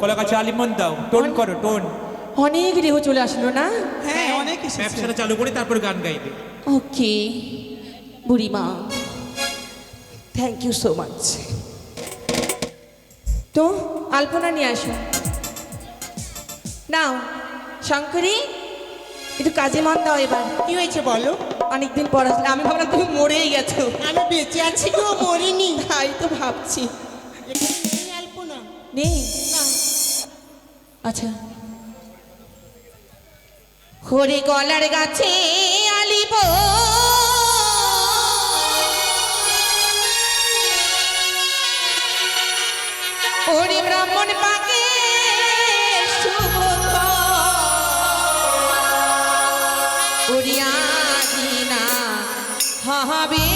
কলা গাছে আলিমন দাও। টোন করো টোন। অনেক রেহ চলে আসলো না? হ্যাঁ অনেক এসেছে ব্যবসাটা চালু করে তারপর গান গাইবে। ওকে। বুড়িমা থ্যাংক ইউ সো মাচ তো আলপনা নিয়ে আসো। নাও শঙ্করী একটু কাজে মন দাও এবার। কি হয়েছে বলো? অনেকদিন পর আসলে আমি ভাবলাম তুমি মরেই গেছো। আমি বেঁচে আছি গো মরিনি। তাই তো ভাবছি। নেই আলপনা। নেই? না আচ্ছা। হরে গলার গাছে আলিব। ওরে ব্রাহ্মণ পাকে ওরিয়া হবে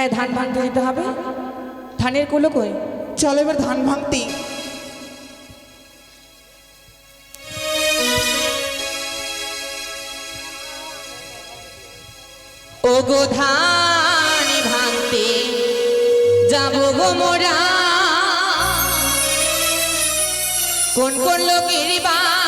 হ্যাঁ ধান ভাঙতে যেতে হবে? ধানের কুলো কই? চলো এবার ধান ভাঙতে। ও গো ধান ভাঙতে যাব গো মোরা। কোন কোন লোকের বাড়ি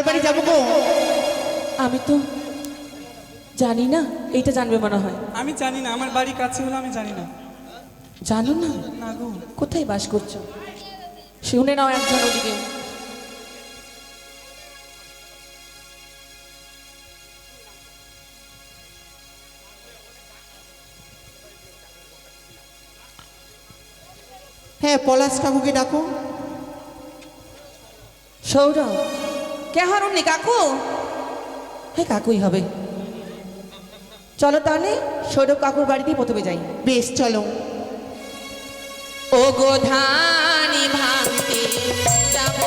কার বাড়ি যাব গো। আমি তো জানি না এইটা জানবে মনে হয়। আমি জানি না আমার বাড়ি কাছে হলো আমি জানি না। জানো না? না গো। কোথায় বাস করছ? শুনে নাও একজন ওদিকে। হ্যাঁ পলাশ কাকুকে ডাকো। সৌরভ কে হারুননি কাকু? হ্যাঁ কাকুই হবে। চলো তাহলে সৌরভ কাকুর বাড়িতেই প্রথমে যাই। বেশ চলো। ও গো ধানি ভাঙতে যাব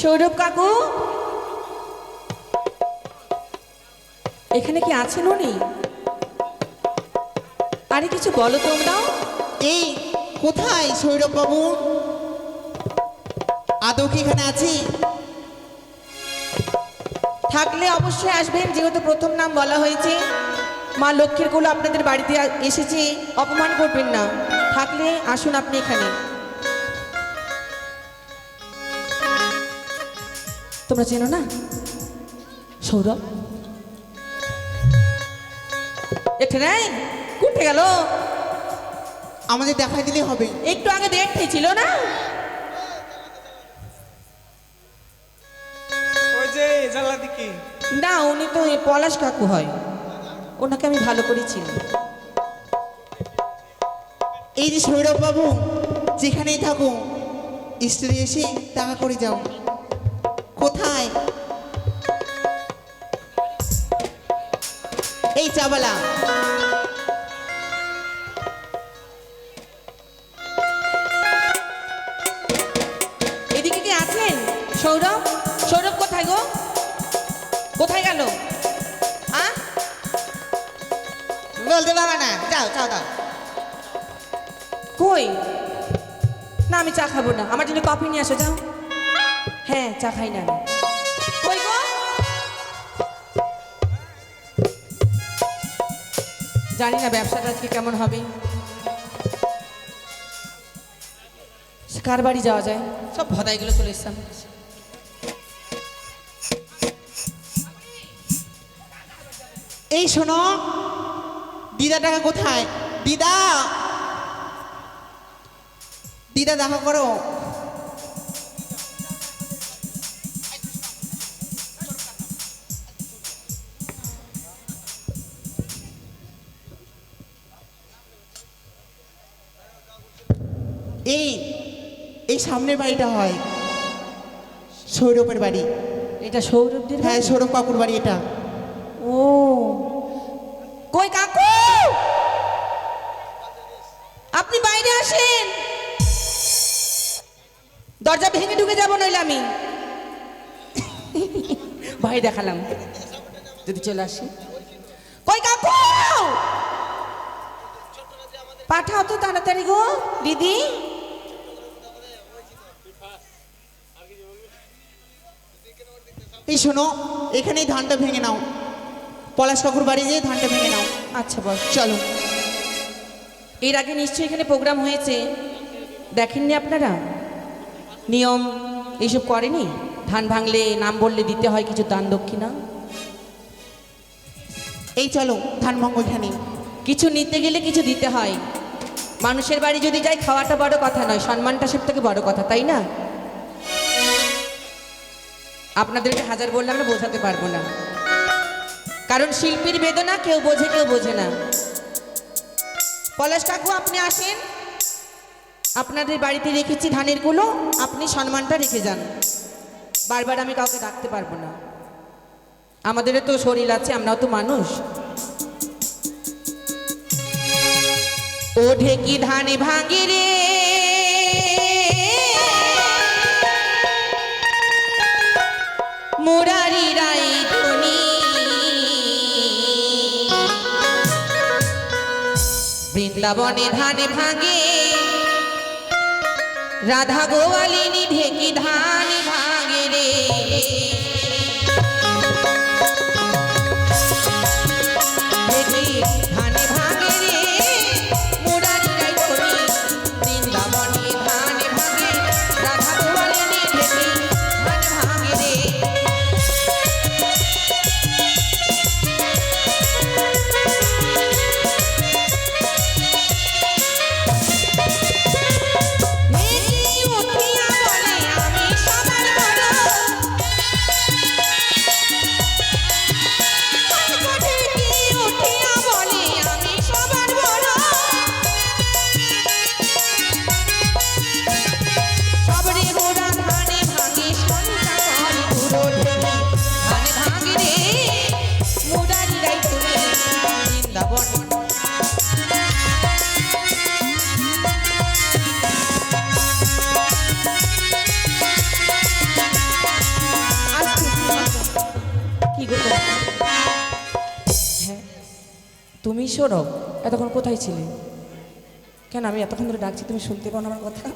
সৌরভ কাকু? এখানে কি আছেন উনি? আরে কিছু বলো তোমরাও এই কোথায় সৌরভ বাবু? আদৌ কি এখানে আছি? থাকলে অবশ্যই আসবেন যেহেতু প্রথম নাম বলা হয়েছে। মা লক্ষ্মীর কোলো আপনাদের বাড়িতে এসেছে অপমান করবেন না। থাকলে আসুন আপনি এখানে। তোমরা চেনো না? সৌরভ? এখানে কোথায় গেল? আমাদের দেখাই দিলে হবে। একটু আগে দেখতে ছিল না? ওই যে জানলা দিকে। না উনি তো পলাশ কাকু হয়। ওনাকে আমি ভালো করে চিনি। এই যে সৌরভ বাবু যেখানেই থাকো স্টোরে এসে টাকা করে যাও। কোথায়? এই চাবালা। এদিকে কি আছেন? সৌরভ? সৌরভ কোথায় গো? কোথায় গেল? আ? বলতে পারবে না। যাও যাও দাও কই? না, আমি চা খাব না। আমার জন্য কফি নিয়ে আসো, যাও। হ্যাঁ চা খাই না জানি না ব্যবসাটা আজকে কেমন হবে। কার বাড়ি যাওয়া যায়? সব ভদাইগুলো চলে এসছে এই শোনো দিদা টাকা কোথায়? দিদা! দিদা, দেখা করো। সামনের বাড়িটা হয়। সৌরভের বাড়ি। এটা সৌরভদের হ্যাঁ সৌরভ কাকুর বাড়ি এটা। ও। কই কাকু? আপনি বাইরে আসেন। দরজা ভেঙে ঢুকে যাব নইলে আমি। ভাই দেখালাম। যদি চলে আসি। কই কাকু? পাঠাও তো তাড়াতাড়ি গো দিদি। এই শোনো এখানেই ধানটা ভেঙে নাও। পলাশ কাকুর বাড়ি যেয়ে ধানটা ভেঙে নাও। আচ্ছা বস চলো। এর আগে নিশ্চয়ই এখানে প্রোগ্রাম হয়েছে। দেখেননি আপনারা? নিয়ম এইসব করেনি? ধান ভাঙলে নাম বললে দিতে হয় কিছু দান দক্ষিণা? এই চলো ধান ভাঙো এখানে কিছু নিতে গেলে কিছু দিতে হয়। মানুষের বাড়ি যদি যাই খাওয়াটা বড় কথা নয় সম্মানটা সব থেকে বড় কথা তাই না? আপনাদেরকে হাজার বললে আমরা বোঝাতে পারব না। কারণ শিল্পীর বেদনা কেউ বোঝে কেউ বোঝে না। পলাশ কাকু, আপনি আসেন। আপনাদের বাড়িতে রেখেছি ধানেরগুলো আপনি সম্মানটা রেখে যান। বারবার আমি কাউকে ডাকতে পারব না। আমাদেরও তো শরীর আছে, আমরাও তো মানুষ। ও ঢেকি ধানে ভাঙে রে? মুরারি রাই ধনি বৃন্দাবনে ধানে ভাঙে রাধা গোয়ালিনী ঢেকি ধান ভাঙে রে। এতক্ষণ কোথায় ছিলে? কেন আমি এতক্ষণ ধরে ডাকছি, তুমি শুনতে পাও না আমার কথা?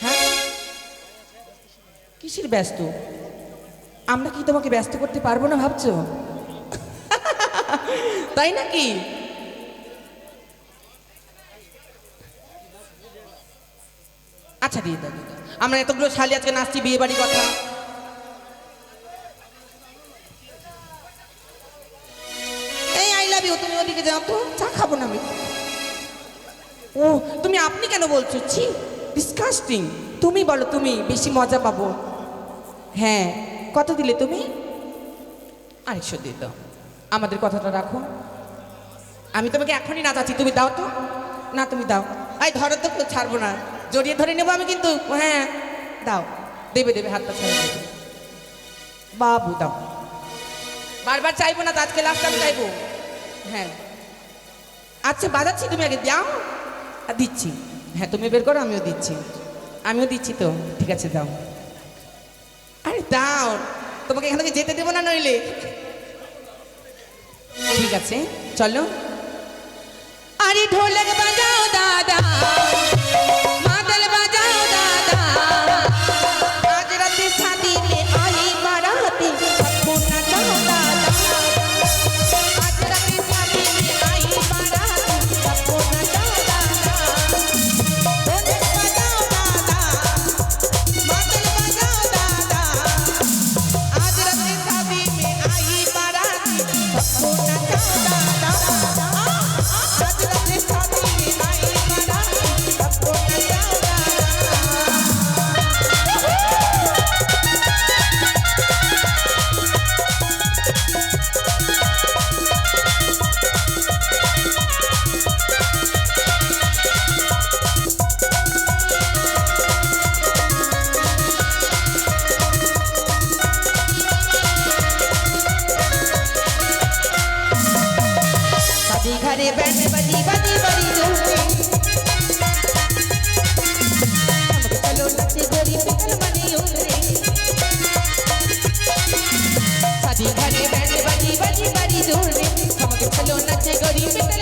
হ্যাঁ? কিসের ব্যস্ত? আমরা কি তোমাকে ব্যস্ত করতে পারব না ভাবছ? তাই নাকি? আচ্ছা দিয়ে দাও। আমরা এতগুলো শালি আজকে নাচছি বিয়ে বাড়ি কথা। ও তুমি আপনি কেন বলছো? ছি ডিসকাস্টিং তুমি বলো, তুমি বেশি মজা পাবো। হ্যাঁ কত দিলে তুমি? আড়াইশো দিয়ে দাও আমাদের কথাটা রাখো। আমি তোমাকে এখনই নাচাচ্ছি। তুমি দাও তো। না, তুমি দাও। আই, ধরো তো ছাড়বো না। জড়িয়ে ধরে নেব আমি কিন্তু। হ্যাঁ দাও। দেবে দেবে, হাতটা ছাড়া দেবে। বাবু, দাও। বারবার চাইব না, তো আজকে লাস্ট আমি চাইব। হ্যাঁ। আচ্ছা বাজাচ্ছি তুমি আগে, দাও। দিচ্ছি। হ্যাঁ তুমি বের করো, আমিও দিচ্ছি। আমিও দিচ্ছি তো। ঠিক আছে, দাও। আরে, দাও। তোমাকে এখান থেকে যেতে দেবো না নইলে? ঠিক আছে, চলো। আরে, ঢোলক বাজাও, দাদা। घरे बैंड बजी बजी बड़ी जोरे हमको चलो नचे गोरी पिकल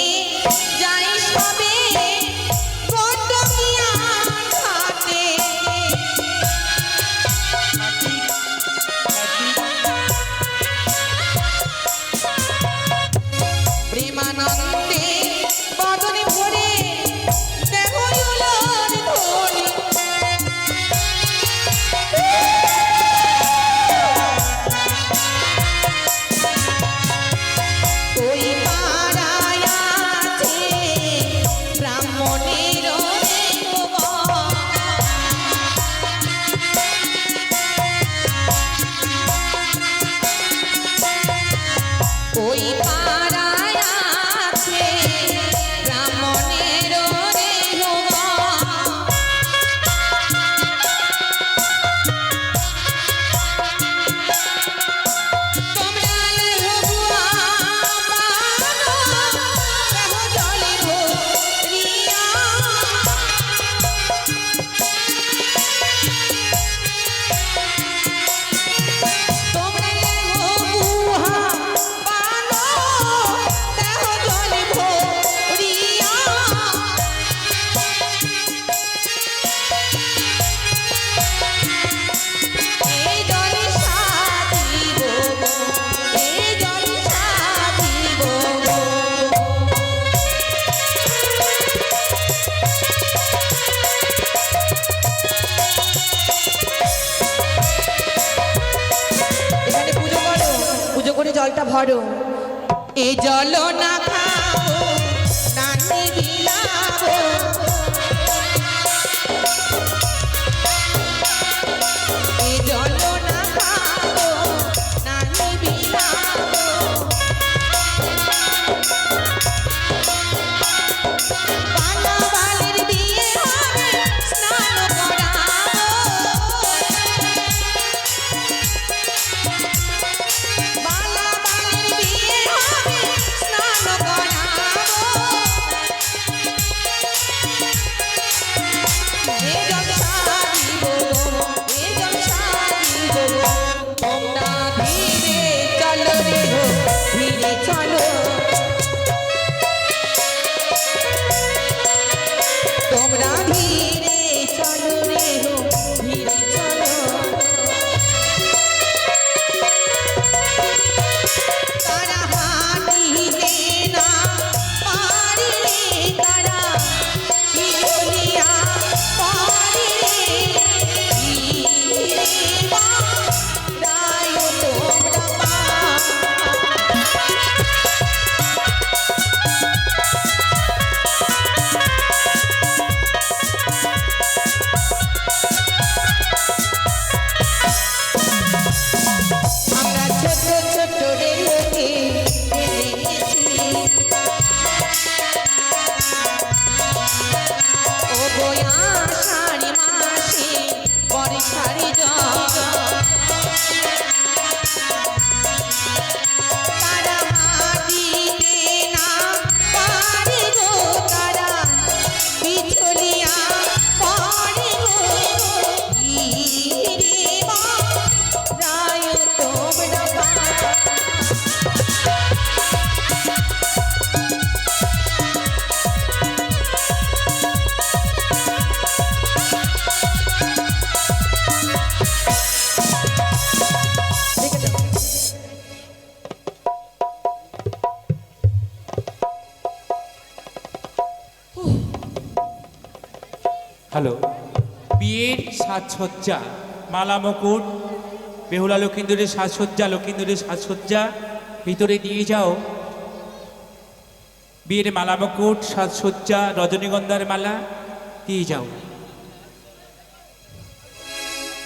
করে জলটা ভরো। এ জল না খাও। সাজসজ্জা। মালা মুকুট, বেহুলা লক্ষিন্দুরের সাজসজ্জা লক্ষিন্দুরের সাজসজ্জা, ভিতরে নিয়ে যাও। বিয়ের মালা মুকুট, সাজসজ্জা, রজনীগন্ধার মালা, দিয়ে যাও।